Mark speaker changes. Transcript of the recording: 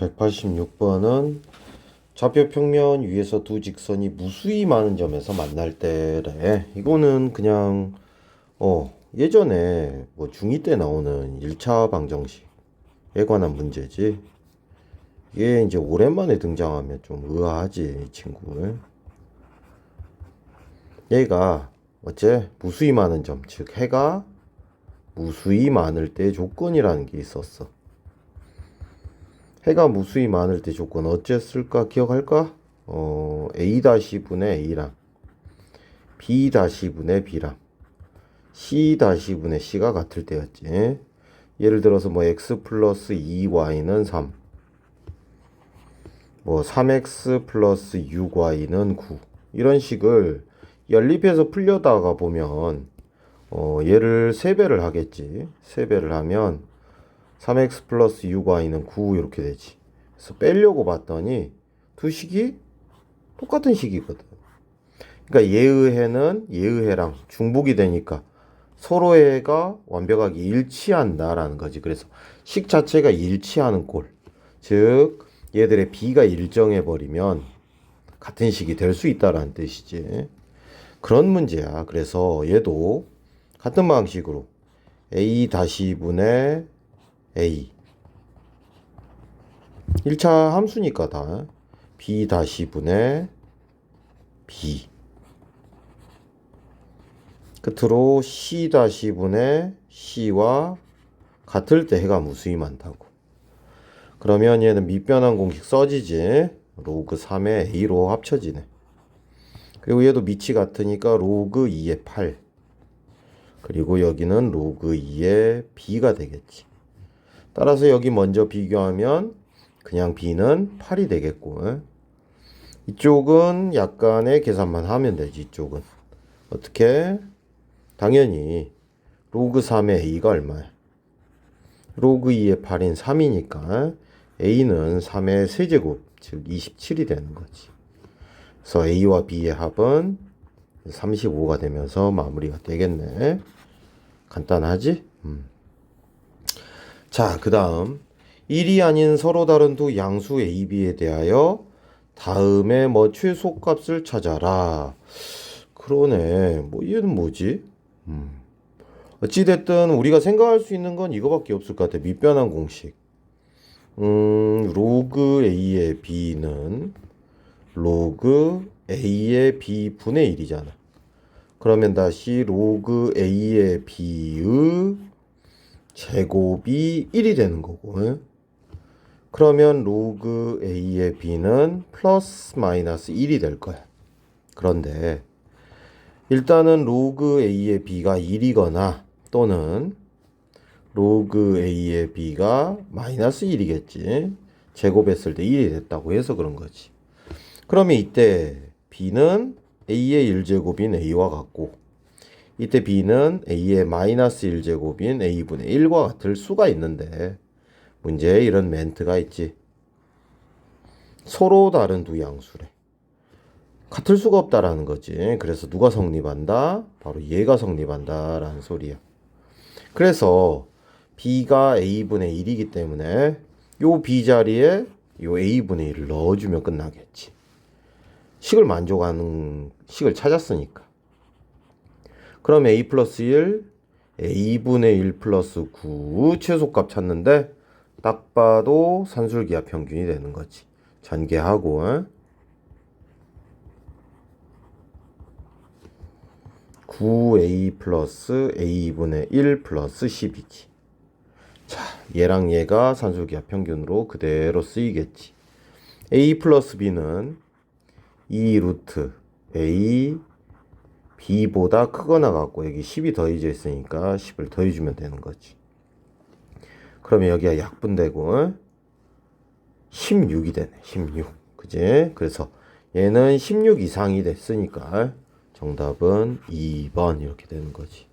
Speaker 1: 186번은 좌표 평면 위에서 두 직선이 무수히 많은 점에서 만날 때래. 이거는 그냥 어 예전에 뭐 중2 때 나오는 1차 방정식에 관한 문제지. 이게 이제 오랜만에 등장하면 좀 의아하지, 이 친구. 얘가 어째 무수히 많은 점, 즉 해가 무수히 많을 때 조건이라는 게 있었어. 해가 무수히 많을 때 조건 어쨌을까 기억할까? 어, A-분의 A랑 B-분의 B랑 C-분의 C가 같을 때였지. 예를 들어서 뭐 X 플러스 2Y는 3. 뭐 3X 플러스 6Y는 9. 이런 식을 연립해서 풀려다가 보면 어, 얘를 3배를 하겠지. 3배를 하면 3x 플러스 6y는 9 이렇게 되지. 그래서 빼려고 봤더니 두 식이 똑같은 식이거든. 그러니까 얘의 해는 얘의 해랑 중복이 되니까 서로의 해가 완벽하게 일치한다라는 거지. 그래서 식 자체가 일치하는 꼴. 즉 얘들의 비가 일정해 버리면 같은 식이 될 수 있다라는 뜻이지. 그런 문제야. 그래서 얘도 같은 방식으로 a 다시 분의 a. 1차 함수니까 다. B 다시 분의 b. 끝으로 c 다시 분의 c와 같을 때 해가 무수히 많다고. 그러면 얘는 밑변환 공식 써지지. 로그 3의 a로 합쳐지네. 그리고 얘도 밑이 같으니까 로그 2의 8 그리고 여기는 로그 2의 b가 되겠지 따라서 여기 먼저 비교하면 그냥 b는 8이 되겠고 이쪽은 약간의 계산만 하면 되지 이쪽은. 어떻게? 당연히 로그 3의 a가 얼마야? 로그 2의 8인 3이니까 a는 3의 세제곱 즉 27이 되는 거지. 그래서 a와 b의 합은 35가 되면서 마무리가 되겠네. 간단하지? 음. 자, 그 다음. 1이 아닌 서로 다른 두 양수 A, B에 대하여 다음에 뭐 최소값을 찾아라. 그러네. 뭐 얘는 뭐지? 음. 어찌됐든 우리가 생각할 수 있는 건 이거밖에 없을 것 같아. 밑변환 공식. 음, 로그 A의 B는 로그 A의 B 분의 1이잖아. 그러면 다시 로그 A의 B의 제곱이 1이 되는 거고. 예? 그러면 로그 A의 B는 플러스 마이너스 1이 될 거야. 그런데 일단은 로그 A의 B가 1이거나 또는 로그 A의 B가 마이너스 1이겠지. 제곱했을 때 1이 됐다고 해서 그런 거지. 그러면 이때 B는 A의 1제곱인 A와 같고 이때 b는 a의 마이너스 1제곱인 a분의 1과 같을 수가 있는데 문제에 이런 멘트가 있지. 서로 다른 두 양수래. 같을 수가 없다라는 거지. 그래서 누가 성립한다? 바로 얘가 성립한다라는 소리야. 그래서 b가 a분의 1이기 때문에 요 b 자리에 요 a분의 1을 넣어주면 끝나겠지. 식을 만족하는 식을 찾았으니까. 그럼 a 플러스 1, a분의 1 플러스 9 최소값 찾는데 딱 봐도 산술기하 평균이 되는 거지. 전개하고 어? 9a 플러스 a분의 1 플러스 10이지. 자, 얘랑 얘가 산술기하 평균으로 그대로 쓰이겠지. a 플러스 b는 2 루트 a b보다 크거나 같고 여기 10이 더해져 있으니까 10을 더해주면 되는 거지. 그러면 여기가 약분되고 16이 되네. 16. 그지? 그래서 얘는 16 이상이 됐으니까 정답은 2번 이렇게 되는 거지.